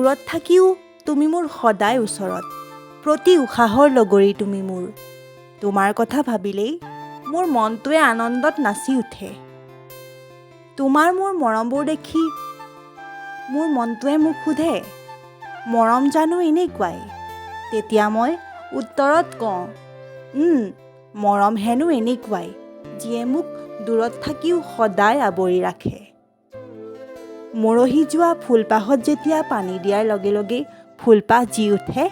দূৰত থাকিও তুমি মোৰ সদায় ওচৰত। প্ৰতি উশাহৰ লগৰী তুমি মোৰ। তোমাৰ কথা ভাবিলেই মোৰ মনটোৱে আনন্দত নাচি উঠে। তোমাৰ মোৰ মৰমবোৰ দেখি মোৰ মনটোৱে মোক সোধে মৰম জানো এনেকুৱাই? তেতিয়া মই উত্তৰত কওঁ "উম, মৰম হেনো এনেকুৱাই যিয়ে মোক দূৰত থাকিও সদায় আৱৰি ৰাখে। মৰহি যোৱা ফুলপাহত যেতিয়া পানী দিয়াৰ লগে লগে ফুলপাহ জি উঠে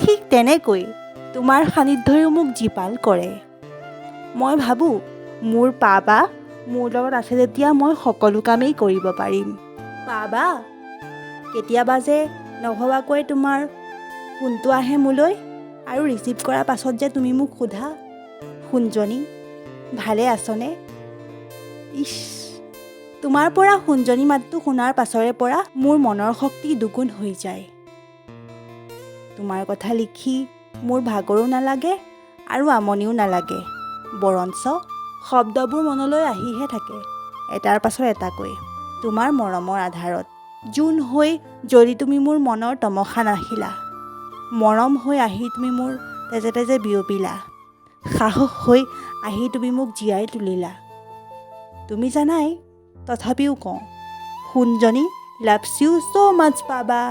ঠিক তেনেকৈ তোমাৰ সান্নিধ্যইও মোক জীপাল কৰে। মই ভাবোঁ মোৰ পাবা মোৰ লগত আছে যেতিয়া মই সকলো কামেই কৰিব পাৰিম। পাবা? কেতিয়াবা যে নভবাকৈ তোমাৰ ফোনটো আহে মোলৈ আৰু ৰিচিভ কৰাৰ পাছত যে তুমি মোক সোধা সোণজনী ভালে আছনে? ইছ তোমাৰ পৰা সোণজনী মাতটো শুনাৰ পাছৰে পৰা মোৰ মনৰ শক্তি দুগুণ হৈ যায়। তোমাৰ কথা লিখি মোৰ ভাগৰো নালাগে আৰু আমনিও নালাগে বৰঞ্চ শব্দবোৰ মনলৈ আহিহে থাকে এটাৰ পাছত এটাকৈ। তোমাৰ মৰমৰ আধাৰত জোন হৈ যদি তুমি মোৰ মনৰ তমসা নাহিলা মৰম হৈ আহি তুমি মোৰ তেজে তেজে বিয়পিলা সাহস হৈ আহি তুমি মোক জীয়াই তুলিলা। তুমি জানাই তথাপিও কওঁ সোণজনী লাভছ ইউ ছ' মাছ পাবা।